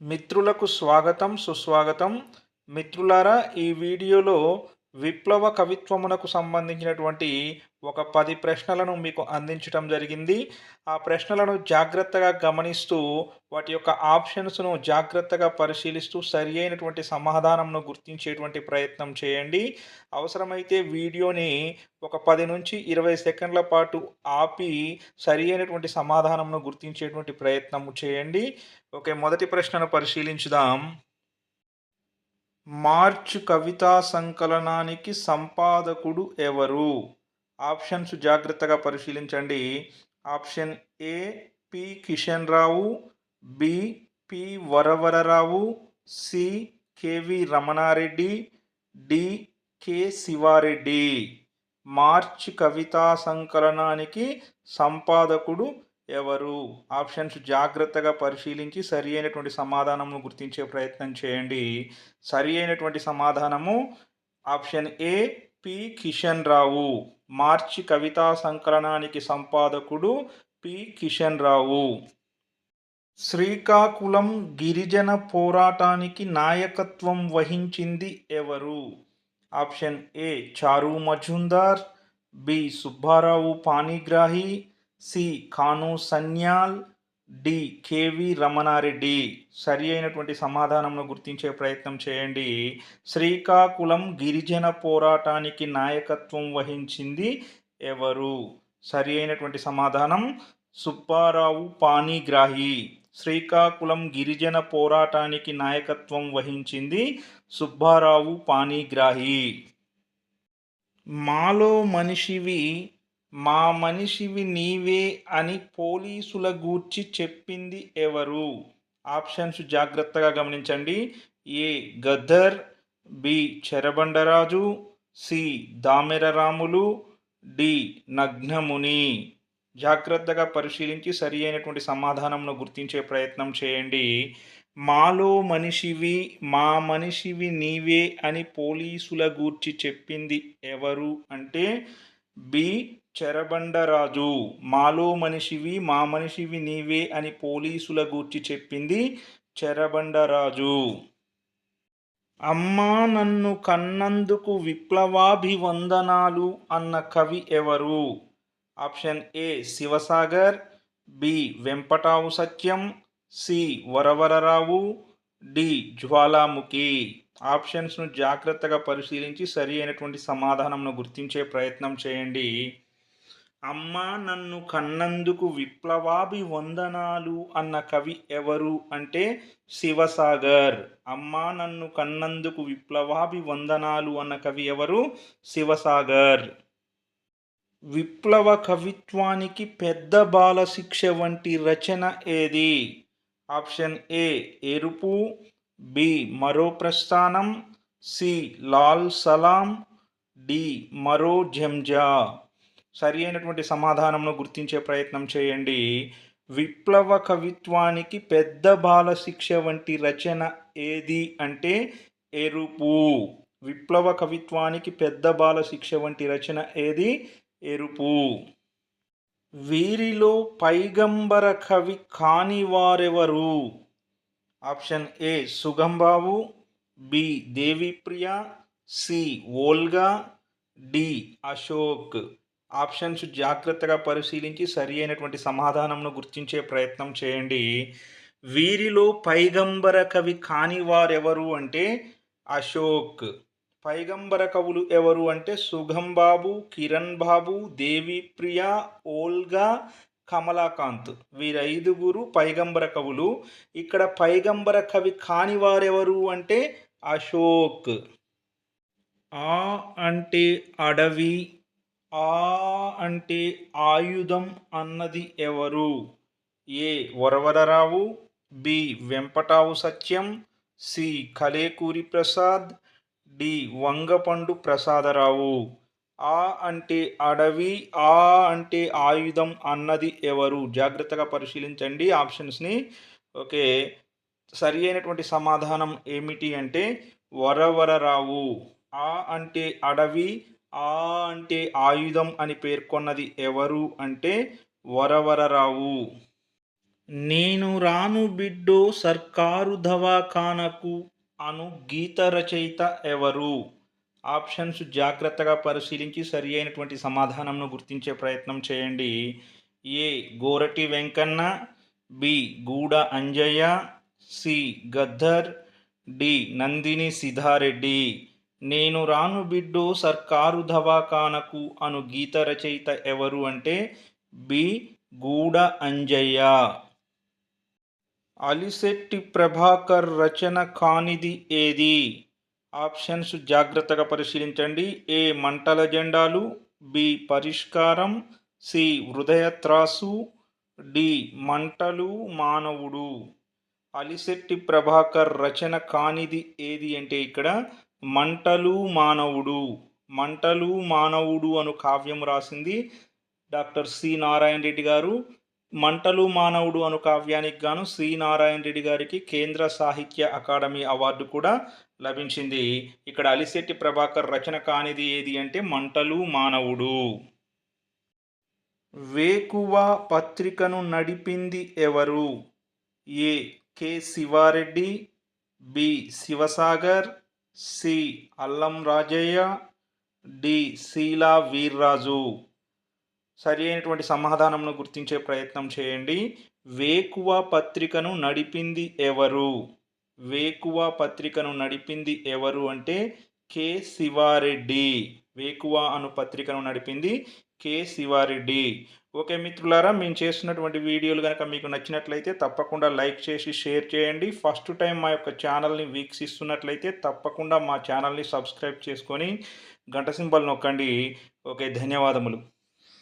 మిత్రులకు స్వాగతం సుస్వాగతం. మిత్రులారా ఈ వీడియోలో విప్లవ కవిత్వమునకు సంబంధించినటువంటి ఒక పది ప్రశ్నలను మీకు అందించడం జరిగింది. ఆ ప్రశ్నలను జాగ్రత్తగా గమనిస్తూ వాటి యొక్క ఆప్షన్స్ను జాగ్రత్తగా పరిశీలిస్తూ సరి అయినటువంటి సమాధానంను గుర్తించేటువంటి ప్రయత్నం చేయండి. అవసరమైతే వీడియోని ఒక పది నుంచి ఇరవై సెకండ్ల పాటు ఆపి సరి అయినటువంటి సమాధానంను గుర్తించేటువంటి ప్రయత్నం చేయండి. ఓకే మొదటి ప్రశ్నను పరిశీలించుదాం. మార్చ్ కవితా సంకలనానికి సంపాదకుడు ఎవరు? ఆప్షన్స్ జాగ్రత్తగా పరిశీలించండి. Option A P Kishan Rao B P Varavararao C KV Ramanareddy D K Sivareddy. March కవితా సంకలనానికి సంపాదకుడు ఎవరు? ఆప్షన్స్ జాగ్రత్తగా పరిశీలించి సరి అయినటువంటి సమాధానము గుర్తించే ప్రయత్నం చేయండి. సరి అయినటువంటి సమాధానము option A P Kishan Rao. మార్చి కవితా సంకలనానికి సంపాదకుడు పి కిషన్ రావు. శ్రీకాకుళం గిరిజన పోరాటానికి నాయకత్వం వహించింది ఎవరు? Option A Charu Majumdar. B Subbarao Panigrahi. C. Kanu Sanyal D. KV Ramanareddy. సరి అయినటువంటి సమాధానంను గుర్తించే ప్రయత్నం చేయండి. శ్రీకాకుళం గిరిజన పోరాటానికి నాయకత్వం వహించింది ఎవరు? సరి అయినటువంటి సమాధానం సుబ్బారావు పాణిగ్రాహి. శ్రీకాకుళం గిరిజన పోరాటానికి నాయకత్వం వహించింది సుబ్బారావు పాణిగ్రాహి. మాలో మనిషివి మా మనిషివి నీవే అని పోలీసుల గూర్చి చెప్పింది ఎవరు? ఆప్షన్స్ జాగ్రత్తగా గమనించండి. A. Gaddar B. Cherabandaraju C. Dameraramulu D. Nagnamuni. జాగ్రత్తగా పరిశీలించి సరి అయినటువంటి సమాధానంను గుర్తించే ప్రయత్నం చేయండి. మాలో మనిషివి మా మనిషివి నీవే అని పోలీసుల గూర్చి చెప్పింది ఎవరు? అంటే బి చెరబండరాజు. మాలో మనిషివి మా మనిషివి నీవే అని పోలీసుల గూర్చి చెప్పింది చెరబండరాజు. అమ్మా నన్ను కన్నందుకు విప్లవాభివందనాలు అన్న కవి ఎవరు? Option A Shivasagar B Vempatavu Satyam C Varavararao D Jwalamukhi. ఆప్షన్స్ను జాగ్రత్తగా పరిశీలించి సరి అయినటువంటి సమాధానంను గుర్తించే ప్రయత్నం చేయండి. అమ్మ నన్ను కన్నందుకు విప్లవాభి వందనాలు అన్న కవి ఎవరు అంటే శివసాగర్. అమ్మ నన్ను కన్నందుకు విప్లవాభి వందనాలు అన్న కవి ఎవరు? శివసాగర్. విప్లవ కవిత్వానికి పెద్ద బాల శిక్ష వంటి రచన ఏది? ఆప్షన్ ఏ ఎరుపు. బి. మరో ప్రస్థానం సి. లాల్ సలాం డి. మరో జంజా సరి అయినటువంటి సమాధానంను గుర్తించే ప్రయత్నం చేయండి. విప్లవ కవిత్వానికి పెద్ద బాల శిక్ష వంటి రచన ఏది అంటే ఎరుపు. విప్లవ కవిత్వానికి పెద్ద బాల శిక్ష వంటి రచన ఏది? ఎరుపు. వీరిలో పైగంబర కవి కాని వారెవరు? Option A Sugambabu B Devipriya C Olga D Ashok. Options జాగ్రత్తగా పరిశీలించి సరి అయినటువంటి సమాధానంను గుర్తించే ప్రయత్నం చేయండి. వీరిలో పైగంబర కవి కాని వారెవరు అంటే అశోక్. పైగంబర కవులు ఎవరు అంటే సుగం బాబు కిరణ్ బాబు దేవిప్రియ ఓల్గా కమలాకాంత్. వీరైదుగురు పైగంబర కవులు. ఇక్కడ పైగంబర కవి కాని వారెవరు అంటే అశోక్. ఆ అంటే అడవి. ఆ అంటే ఆయుధం అన్నది ఎవరు? A Varavararao. B Vempatavu Satyam. C Kalekuri Prasad. D Vangapandu Prasadarao. ఆ అంటే అడవి ఆ అంటే ఆయుధం అన్నది ఎవరు? జాగ్రత్తగా పరిశీలించండి. ఆప్షన్స్ని ఓకే. సరి అయినటువంటి సమాధానం ఏమిటి అంటే వరవరరావు. ఆ అంటే అడవి ఆ అంటే ఆయుధం అని పేర్కొన్నది ఎవరు అంటే వరవరరావు. నేను రాను బిడ్డో సర్కారు దవాఖానకు అను గీత రచయిత ఎవరు? ఆప్షన్స్ జాగ్రత్తగా పరిశీలించి సరి అయినటువంటి సమాధానంను గుర్తించే ప్రయత్నం చేయండి. A. Gorati Venkanna B. Guda Anjaiah C. Gaddar D. Nandini Siddhareddy. నేను రాను బిడ్డు సర్కారు దవాఖానకు అను గీత రచయిత ఎవరు అంటే బి. గూడ అంజయ్య. అలిశెట్టి ప్రభాకర్ రచన కానిది ఏది? ఆప్షన్స్ జాగ్రత్తగా పరిశీలించండి. ఏ మంటల జెండాలు బి పరిష్కారం సి హృదయ త్రాసు డి మంటలు మానవుడు. అలిశెట్టి ప్రభాకర్ రచన కానిది ఏది అంటే ఇక్కడ మంటలు మానవుడు. మంటలు మానవుడు అను కావ్యం రాసింది డాక్టర్ సి నారాయణ రెడ్డి గారు. మంటలు మానవుడు అను కావ్యానికి గాను శ్రీ నారాయణ రెడ్డి గారికి కేంద్ర సాహిత్య అకాడమీ అవార్డు కూడా లభించింది. ఇక్కడ అలిశెట్టి ప్రభాకర్ రచన కానిది ఏది అంటే మంటలు మానవుడు. వేకువ పత్రికను నడిపింది ఎవరు? A. K. Sivareddy B. Shivasagar C. Allam Rajaiah D. Sheela Veerraju. సరి అయినటువంటి సమాధానంను గుర్తించే ప్రయత్నం చేయండి. వేకువ పత్రికను నడిపింది ఎవరు? వేకువ పత్రికను నడిపింది ఎవరు అంటే కె శివారెడ్డి. వేకువ అను పత్రికను నడిపింది కె శివారెడ్డి. ఓకే మిత్రులారా మేము చేస్తున్నటువంటి వీడియోలు కనుక మీకు నచ్చినట్లయితే తప్పకుండా లైక్ చేసి షేర్ చేయండి. ఫస్ట్ టైం మా యొక్క ఛానల్ని వీక్షిస్తున్నట్లయితే తప్పకుండా మా ఛానల్ని సబ్స్క్రైబ్ చేసుకొని గంట సింబల్ నొక్కండి. ఓకే ధన్యవాదములు.